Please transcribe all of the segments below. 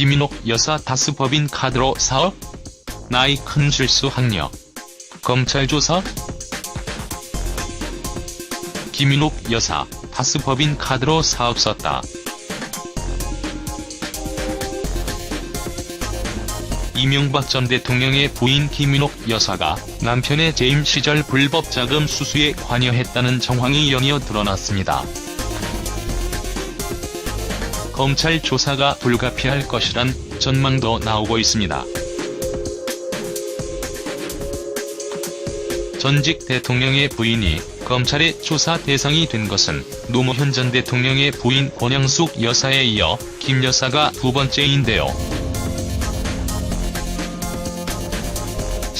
김인옥 여사 다스 법인 카드로 사업? 나이 큰 실수 학력. 검찰 조사? 김인옥 여사 다스 법인 카드로 사업 썼다. 이명박 전 대통령의 부인 김인옥 여사가 남편의 재임 시절 불법 자금 수수에 관여했다는 정황이 연이어 드러났습니다. 검찰 조사가 불가피할 것이란 전망도 나오고 있습니다. 전직 대통령의 부인이 검찰의 조사 대상이 된 것은 노무현 전 대통령의 부인 권영숙 여사에 이어 김 여사가 두 번째인데요.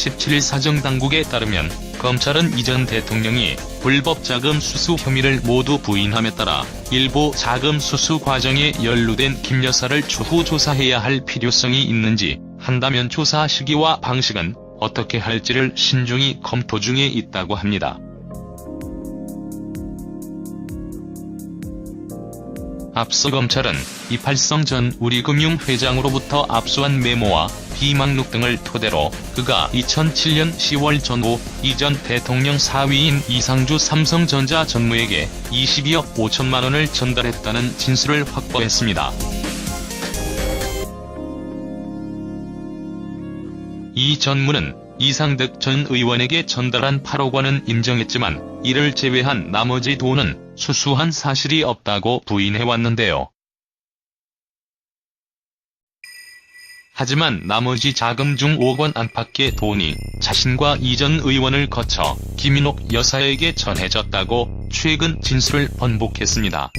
17일 사정당국에 따르면 검찰은 이전 대통령이 불법 자금 수수 혐의를 모두 부인함에 따라 일부 자금 수수 과정에 연루된 김 여사를 추후 조사해야 할 필요성이 있는지 한다면 조사 시기와 방식은 어떻게 할지를 신중히 검토 중에 있다고 합니다. 앞서 검찰은 이팔성 전 우리금융 회장으로부터 압수한 메모와 비망록 등을 토대로 그가 2007년 10월 전후 이전 대통령 사위인 이상주 삼성전자 전무에게 22억 5천만 원을 전달했다는 진술을 확보했습니다. 이 전무는 이상득 전 의원에게 전달한 8억 원은 인정했지만 이를 제외한 나머지 돈은 수수한 사실이 없다고 부인해왔는데요. 하지만 나머지 자금 중 5억 원 안팎의 돈이 자신과 이전 의원을 거쳐 김인옥 여사에게 전해졌다고 최근 진술을 번복했습니다.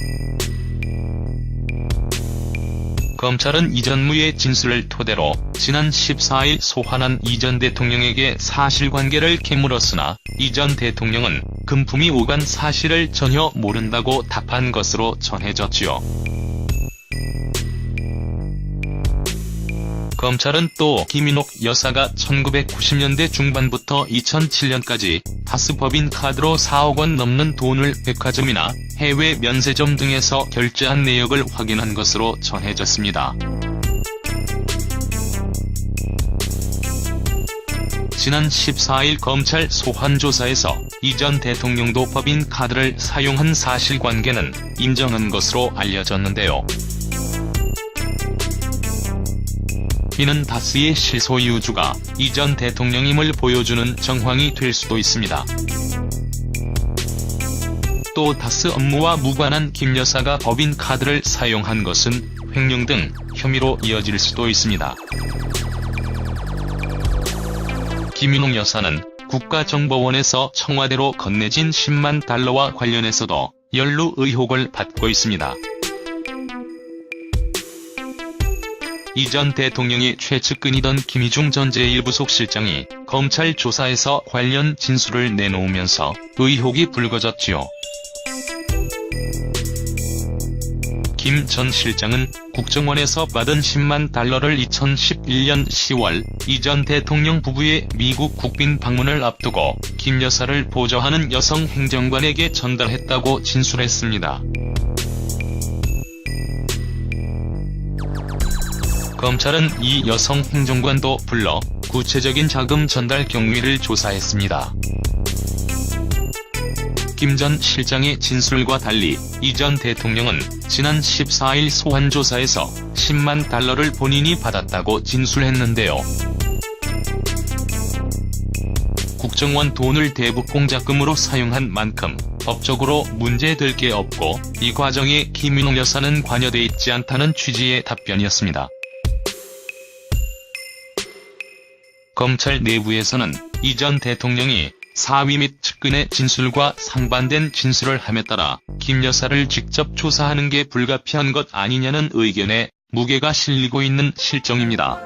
검찰은 이전무의 진술을 토대로 지난 14일 소환한 이 전 대통령에게 사실관계를 캐물었으나 이 전 대통령은 금품이 오간 사실을 전혀 모른다고 답한 것으로 전해졌지요. 검찰은 또 김인옥 여사가 1990년대 중반부터 2007년까지 다스법인 카드로 4억 원 넘는 돈을 백화점이나 해외 면세점 등에서 결제한 내역을 확인한 것으로 전해졌습니다. 지난 14일 검찰 소환조사에서 이 전 대통령도 법인 카드를 사용한 사실관계는 인정한 것으로 알려졌는데요. 이는 다스의 실소유주가 이전 대통령임을 보여주는 정황이 될 수도 있습니다. 또 다스 업무와 무관한 김 여사가 법인 카드를 사용한 것은 횡령 등 혐의로 이어질 수도 있습니다. 김윤옥 여사는 국가정보원에서 청와대로 건네진 10만 달러와 관련해서도 연루 의혹을 받고 있습니다. 이전 대통령의 최측근이던 김희중 전 제1부속 실장이 검찰 조사에서 관련 진술을 내놓으면서 의혹이 불거졌지요. 김 전 실장은 국정원에서 받은 10만 달러를 2011년 10월 이전 대통령 부부의 미국 국빈 방문을 앞두고 김 여사를 보좌하는 여성 행정관에게 전달했다고 진술했습니다. 검찰은 이 여성 행정관도 불러 구체적인 자금 전달 경위를 조사했습니다. 김 전 실장의 진술과 달리 이 전 대통령은 지난 14일 소환조사에서 10만 달러를 본인이 받았다고 진술했는데요. 국정원 돈을 대북 공작금으로 사용한 만큼 법적으로 문제될 게 없고 이 과정에 김윤옥 여사는 관여돼 있지 않다는 취지의 답변이었습니다. 검찰 내부에서는 이 전 대통령이 사위 및 측근의 진술과 상반된 진술을 함에 따라 김 여사를 직접 조사하는 게 불가피한 것 아니냐는 의견에 무게가 실리고 있는 실정입니다.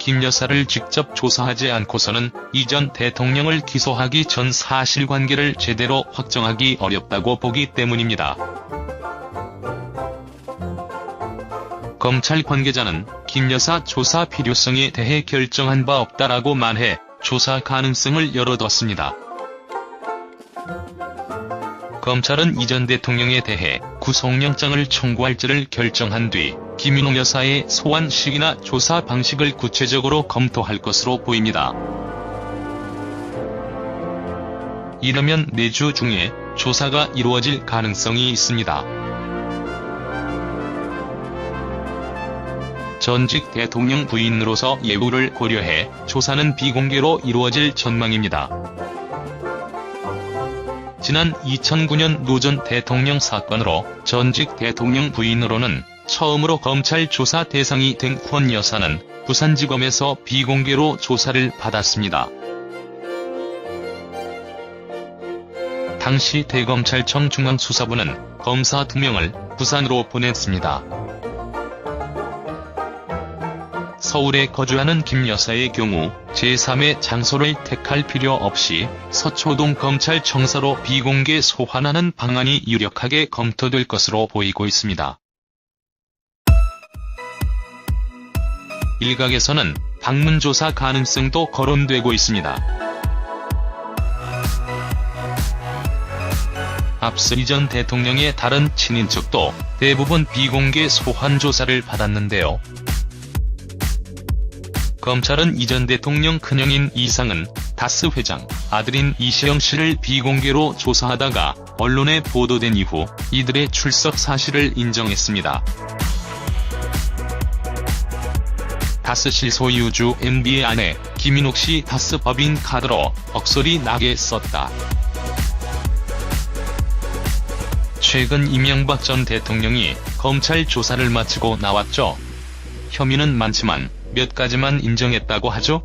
김 여사를 직접 조사하지 않고서는 이 전 대통령을 기소하기 전 사실관계를 제대로 확정하기 어렵다고 보기 때문입니다. 검찰 관계자는 김 여사 조사 필요성에 대해 결정한 바 없다라고 말해 조사 가능성을 열어뒀습니다. 검찰은 이전 대통령에 대해 구속영장을 청구할지를 결정한 뒤 김윤옥 여사의 소환 시기나 조사 방식을 구체적으로 검토할 것으로 보입니다. 이러면 내주 중에 조사가 이루어질 가능성이 있습니다. 전직 대통령 부인으로서 예우를 고려해 조사는 비공개로 이루어질 전망입니다. 지난 2009년 노전 대통령 사건으로 전직 대통령 부인으로는 처음으로 검찰 조사 대상이 된 권 여사는 부산지검에서 비공개로 조사를 받았습니다. 당시 대검찰청 중앙수사부는 검사 2명을 부산으로 보냈습니다. 서울에 거주하는 김 여사의 경우 제3의 장소를 택할 필요 없이 서초동 검찰청사로 비공개 소환하는 방안이 유력하게 검토될 것으로 보이고 있습니다. 일각에서는 방문조사 가능성도 거론되고 있습니다. 앞서 이전 대통령의 다른 친인척도 대부분 비공개 소환 조사를 받았는데요. 검찰은 이전 대통령 큰형인 이상은 다스 회장, 아들인 이시영 씨를 비공개로 조사하다가 언론에 보도된 이후 이들의 출석 사실을 인정했습니다. 다스 씨 소유주 MB의 아내 김인옥 씨 다스 법인 카드로 억소리 나게 썼다. 최근 이명박 전 대통령이 검찰 조사를 마치고 나왔죠. 혐의는 많지만 몇 가지만 인정했다고 하죠.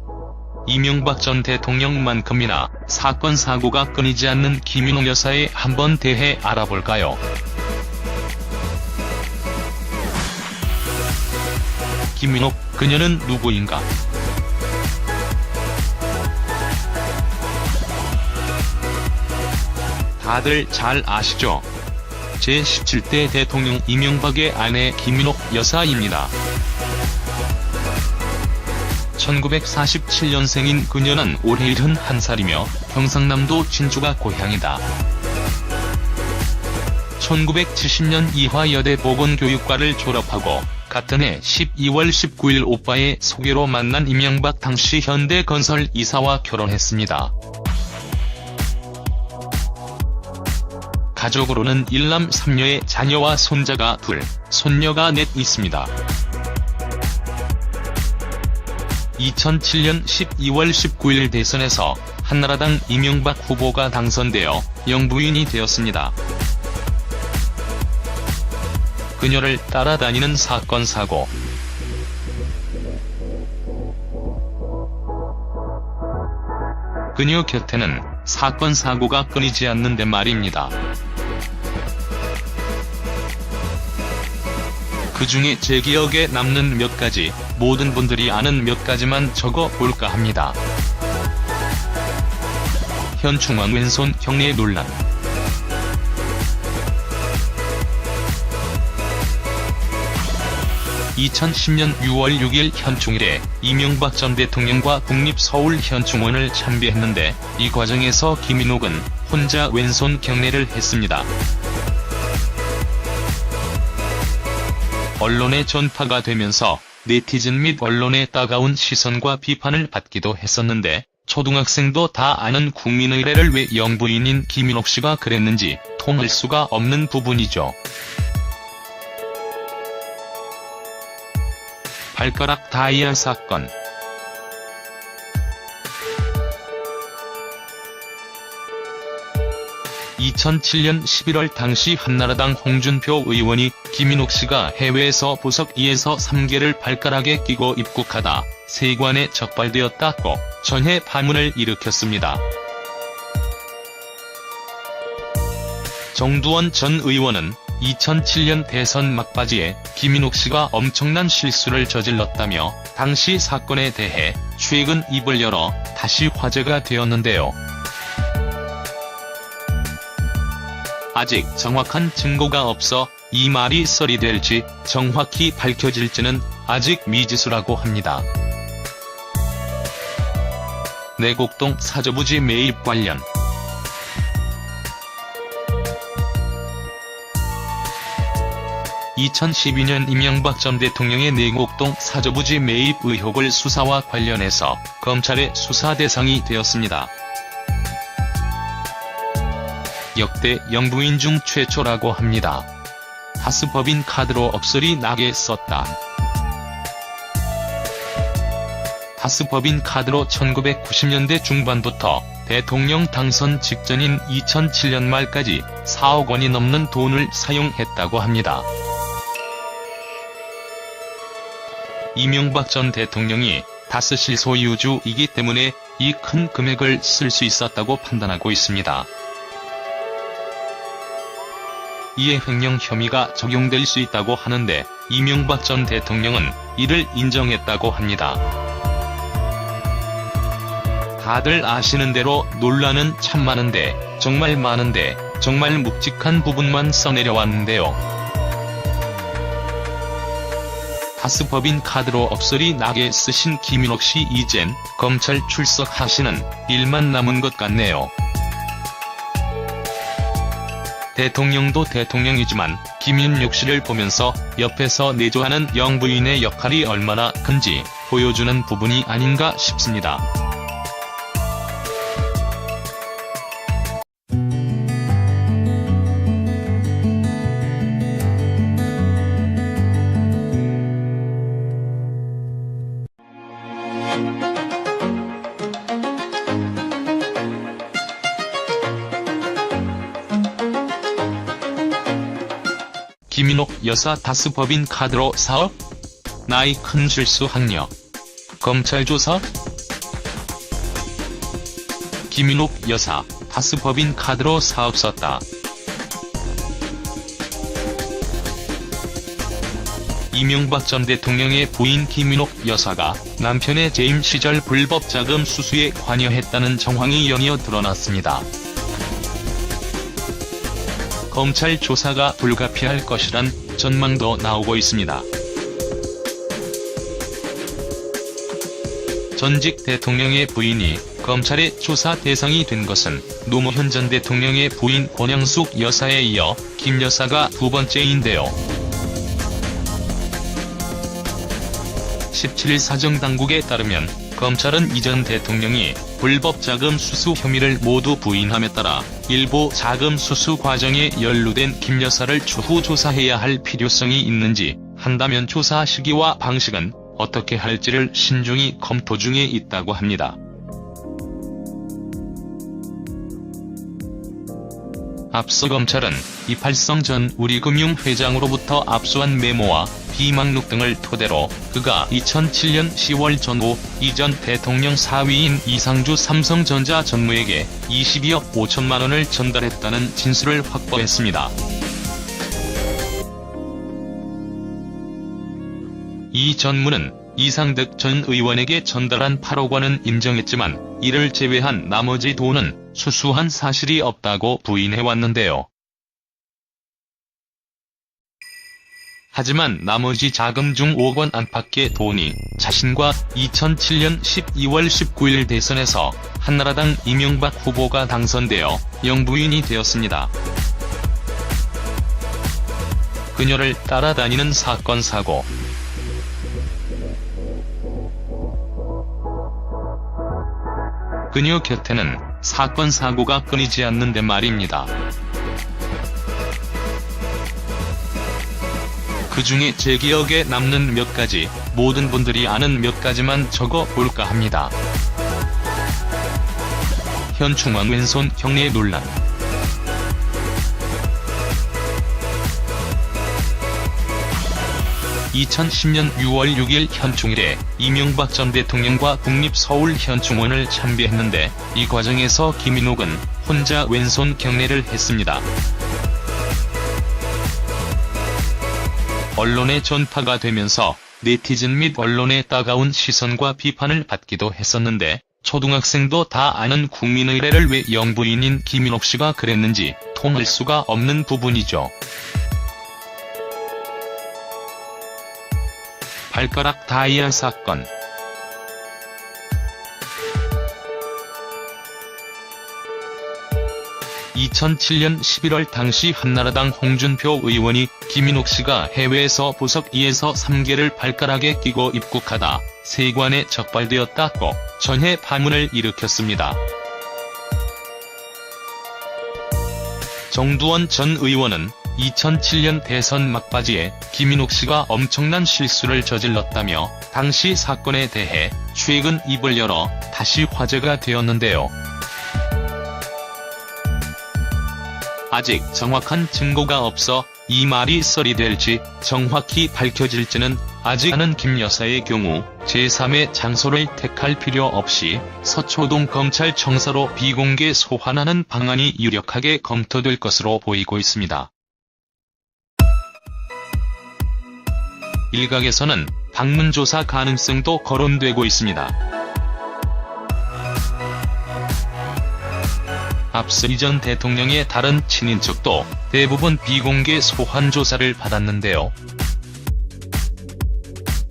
이명박 전 대통령만큼이나 사건 사고가 끊이지 않는 김윤옥 여사에 한번 대해 알아볼까요? 김윤옥, 그녀는 누구인가? 다들 잘 아시죠? 제17대 대통령 이명박의 아내 김민옥 여사입니다. 1947년생인 그녀는 올해 71살이며 경상남도 진주가 고향이다. 1970년 이화여대 보건교육과를 졸업하고 같은 해 12월 19일 오빠의 소개로 만난 이명박 당시 현대건설 이사와 결혼했습니다. 가족으로는 일남 3녀의 자녀와 손자가 둘, 손녀가 넷 있습니다. 2007년 12월 19일 대선에서 한나라당 이명박 후보가 당선되어 영부인이 되었습니다. 그녀를 따라다니는 사건 사고 그녀 곁에는 사건 사고가 끊이지 않는데 말입니다. 그 중에 제 기억에 남는 몇 가지, 모든 분들이 아는 몇 가지만 적어 볼까 합니다. 현충원 왼손 경례 논란. (2010년 6월 6일) 현충일에 이명박 전 대통령과 국립서울현충원을 참배했는데 이 과정에서 김인옥은 혼자 왼손 경례를 했습니다. 언론에 전파가 되면서 네티즌 및 언론의 따가운 시선과 비판을 받기도 했었는데 초등학생도 다 아는 국민의례를 왜 영부인인 김인옥 씨가 그랬는지 통할 수가 없는 부분이죠. 발가락 다이아 사건 (2007년 11월) 당시 한나라당 홍준표 의원이 김인옥 씨가 해외에서 보석 2에서 3개를 발가락에 끼고 입국하다 세관에 적발되었다고 전해 파문을 일으켰습니다. 정두원 전 의원은 2007년 대선 막바지에 김인옥 씨가 엄청난 실수를 저질렀다며 당시 사건에 대해 최근 입을 열어 다시 화제가 되었는데요. 아직 정확한 증거가 없어 이 말이 썰이 될지 정확히 밝혀질지는 아직 미지수라고 합니다. 내곡동 사저부지 매입 관련 2012년 이명박 전 대통령의 내곡동 사저부지 매입 의혹을 수사와 관련해서 검찰의 수사 대상이 되었습니다. 역대 영부인 중 최초라고 합니다. 하스법인 카드로 억설이 나게 썼다. 하스법인 카드로 1990년대 중반부터 대통령 당선 직전인 2007년 말까지 4억 원이 넘는 돈을 사용했다고 합니다. 이명박 전 대통령이 다스실 소유주이기 때문에 이 큰 금액을 쓸 수 있었다고 판단하고 있습니다. 이에 횡령 혐의가 적용될 수 있다고 하는데 이명박 전 대통령은 이를 인정했다고 합니다. 다들 아시는 대로 논란은 참 많은데 정말 많은데 정말 묵직한 부분만 써내려왔는데요. 하스법인 카드로 억설이 나게 쓰신 김인옥 씨 이젠 검찰 출석하시는 일만 남은 것 같네요. 대통령도 대통령이지만 김윤옥 씨를 보면서 옆에서 내조하는 영부인의 역할이 얼마나 큰지 보여주는 부분이 아닌가 싶습니다. 여사 다스 법인 카드로 사업? 나이 큰 실수 학력. 검찰 조사? 김인옥 여사 다스 법인 카드로 사업 썼다. 이명박 전 대통령의 부인 김인옥 여사가 남편의 재임 시절 불법 자금 수수에 관여했다는 정황이 연이어 드러났습니다. 검찰 조사가 불가피할 것이란 전망도 나오고 있습니다. 전직 대통령의 부인이 검찰의 조사 대상이 된 것은 노무현 전 대통령의 부인 권영숙 여사에 이어 김 여사가 두 번째인데요. 17일 사정당국에 따르면 검찰은 이전 대통령이 불법 자금 수수 혐의를 모두 부인함에 따라 일부 자금 수수 과정에 연루된 김 여사를 추후 조사해야 할 필요성이 있는지 한다면 조사 시기와 방식은 어떻게 할지를 신중히 검토 중에 있다고 합니다. 앞서 검찰은 이팔성 전 우리금융 회장으로부터 압수한 메모와 비망록 등을 토대로 그가 2007년 10월 전후 이전 대통령 사위인 이상주 삼성전자 전무에게 22억 5천만 원을 전달했다는 진술을 확보했습니다. 이 전무는 이상득 전 의원에게 전달한 8억 원은 인정했지만 이를 제외한 나머지 돈은 수수한 사실이 없다고 부인해왔는데요. 하지만 나머지 자금 중 5억 원 안팎의 돈이 자신과 2007년 12월 19일 대선에서 한나라당 이명박 후보가 당선되어 영부인이 되었습니다. 그녀를 따라다니는 사건 사고 그녀 곁에는 사건 사고가 끊이지 않는데 말입니다. 그 중에 제 기억에 남는 몇 가지, 모든 분들이 아는 몇 가지만 적어 볼까 합니다. 현충원 왼손 경례 논란. 2010년 6월 6일 현충일에 이명박 전 대통령과 국립서울 현충원을 참배했는데 이 과정에서 김인옥은 혼자 왼손 경례를 했습니다. 언론에 전파가 되면서 네티즌 및 언론의 따가운 시선과 비판을 받기도 했었는데 초등학생도 다 아는 국민의례를 왜 영부인인 김인옥 씨가 그랬는지 통할 수가 없는 부분이죠. 발가락 다이아 사건. (2007년 11월) 당시 한나라당 홍준표 의원이 김인옥 씨가 해외에서 보석 2에서 3개를 발가락에 끼고 입국하다 세관에 적발되었다고 전해 파문을 일으켰습니다. 정두원 전 의원은 2007년 대선 막바지에 김인옥 씨가 엄청난 실수를 저질렀다며 당시 사건에 대해 최근 입을 열어 다시 화제가 되었는데요. 아직 정확한 증거가 없어 이 말이 썰이 될지 정확히 밝혀질지는 아직 않은 김 여사의 경우 제3의 장소를 택할 필요 없이 서초동 검찰청사로 비공개 소환하는 방안이 유력하게 검토될 것으로 보이고 있습니다. 일각에서는 방문조사 가능성도 거론되고 있습니다. 앞서 이전 대통령의 다른 친인척도 대부분 비공개 소환 조사를 받았는데요.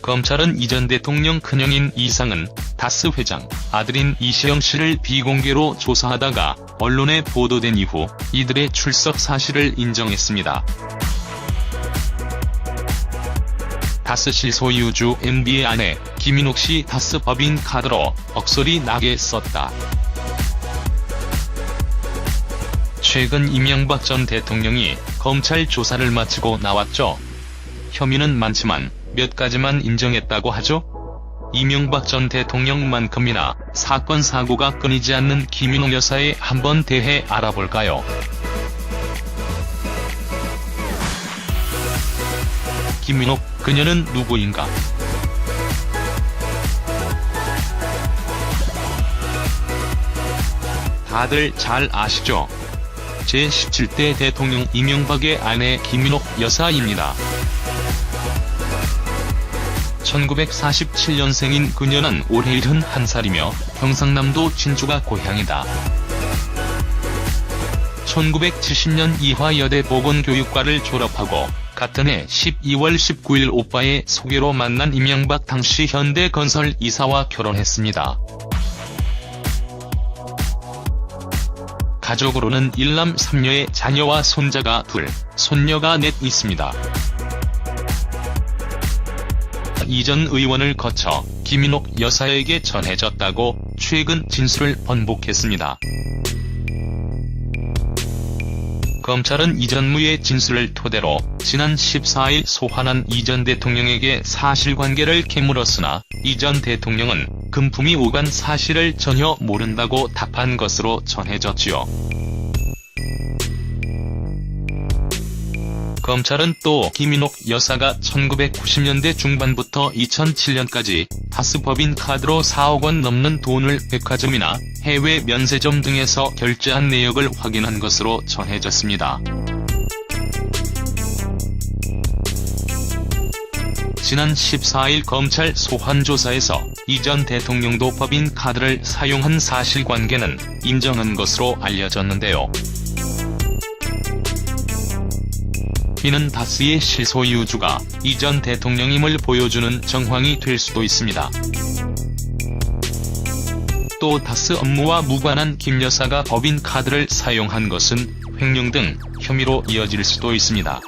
검찰은 이전 대통령 큰형인 이상은 다스 회장, 아들인 이시영 씨를 비공개로 조사하다가 언론에 보도된 이후 이들의 출석 사실을 인정했습니다. 다스 씨 소유주 MB의 아내 김인옥 씨 다스 법인 카드로 억소리 나게 썼다. 최근 이명박 전 대통령이 검찰 조사를 마치고 나왔죠. 혐의는 많지만 몇 가지만 인정했다고 하죠. 이명박 전 대통령만큼이나 사건 사고가 끊이지 않는 김인옥 여사에 한번 대해 알아볼까요? 김인옥 그녀는 누구인가? 다들 잘 아시죠? 제17대 대통령 이명박의 아내 김인옥 여사입니다. 1947년생인 그녀는 올해 71살이며 경상남도 진주가 고향이다. 1970년 이화여대 보건교육과를 졸업하고 같은 해 12월 19일 오빠의 소개로 만난 이명박 당시 현대건설 이사와 결혼했습니다. 가족으로는 일남 3녀의 자녀와 손자가 둘, 손녀가 넷 있습니다. 이전 의원을 거쳐 김인옥 여사에게 전해졌다고 최근 진술을 번복했습니다. 검찰은 이전무의 진술을 토대로 지난 14일 소환한 이 전 대통령에게 사실관계를 캐물었으나 이 전 대통령은 금품이 오간 사실을 전혀 모른다고 답한 것으로 전해졌지요. 검찰은 또 김인옥 여사가 1990년대 중반부터 2007년까지 다스법인 카드로 4억 원 넘는 돈을 백화점이나 해외 면세점 등에서 결제한 내역을 확인한 것으로 전해졌습니다. 지난 14일 검찰 소환조사에서 이 전 대통령도 법인 카드를 사용한 사실관계는 인정한 것으로 알려졌는데요. 이는 다스의 실소유주가 이전 대통령임을 보여주는 정황이 될 수도 있습니다. 또 다스 업무와 무관한 김 여사가 법인 카드를 사용한 것은 횡령 등 혐의로 이어질 수도 있습니다.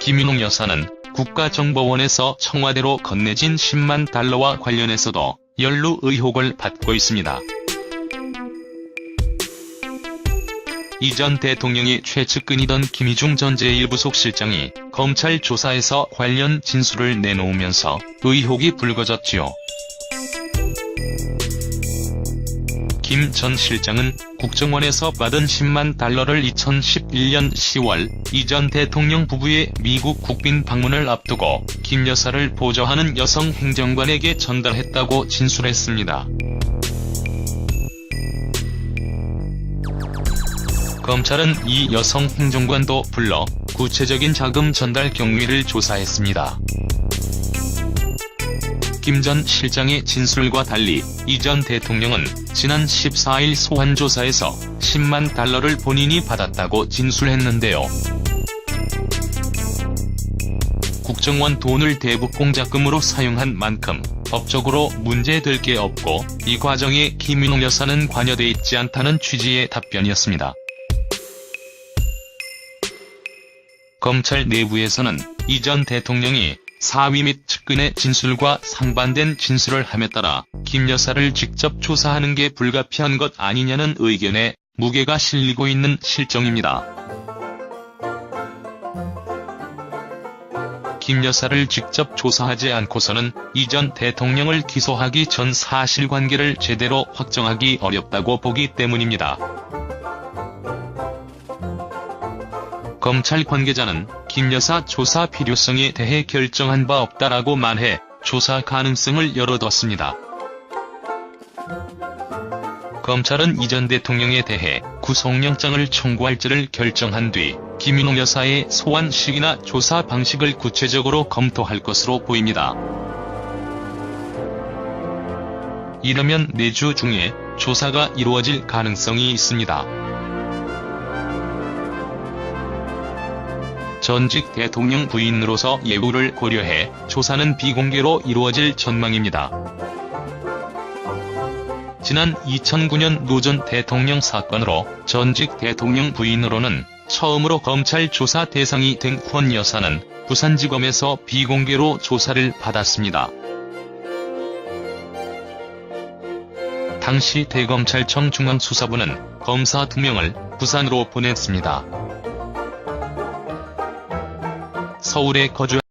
김인옥 여사는 국가정보원에서 청와대로 건네진 10만 달러와 관련해서도 연루 의혹을 받고 있습니다. 이전 대통령이 최측근이던 김희중 전 제1부속 실장이 검찰 조사에서 관련 진술을 내놓으면서 의혹이 불거졌지요. 김 전 실장은 국정원에서 받은 10만 달러를 2011년 10월 이전 대통령 부부의 미국 국빈 방문을 앞두고 김 여사를 보좌하는 여성 행정관에게 전달했다고 진술했습니다. 검찰은 이 여성 행정관도 불러 구체적인 자금 전달 경위를 조사했습니다. 김 전 실장의 진술과 달리 이 전 대통령은 지난 14일 소환조사에서 10만 달러를 본인이 받았다고 진술했는데요. 국정원 돈을 대북 공작금으로 사용한 만큼 법적으로 문제될 게 없고 이 과정에 김윤옥 여사는 관여돼 있지 않다는 취지의 답변이었습니다. 검찰 내부에서는 이 전 대통령이 사위 및 측근의 진술과 상반된 진술을 함에 따라 김 여사를 직접 조사하는 게 불가피한 것 아니냐는 의견에 무게가 실리고 있는 실정입니다. 김 여사를 직접 조사하지 않고서는 이 전 대통령을 기소하기 전 사실관계를 제대로 확정하기 어렵다고 보기 때문입니다. 검찰 관계자는 김 여사 조사 필요성에 대해 결정한 바 없다라고 말해 조사 가능성을 열어뒀습니다. 검찰은 이전 대통령에 대해 구속영장을 청구할지를 결정한 뒤 김윤옥 여사의 소환 시기나 조사 방식을 구체적으로 검토할 것으로 보입니다. 이러면 내주 중에 조사가 이루어질 가능성이 있습니다. 전직 대통령 부인으로서 예우를 고려해 조사는 비공개로 이루어질 전망입니다. 지난 2009년 노 전 대통령 사건으로 전직 대통령 부인으로는 처음으로 검찰 조사 대상이 된권 여사는 부산지검에서 비공개로 조사를 받았습니다. 당시 대검찰청 중앙수사부는 검사 2명을 부산으로 보냈습니다. 서울에 거주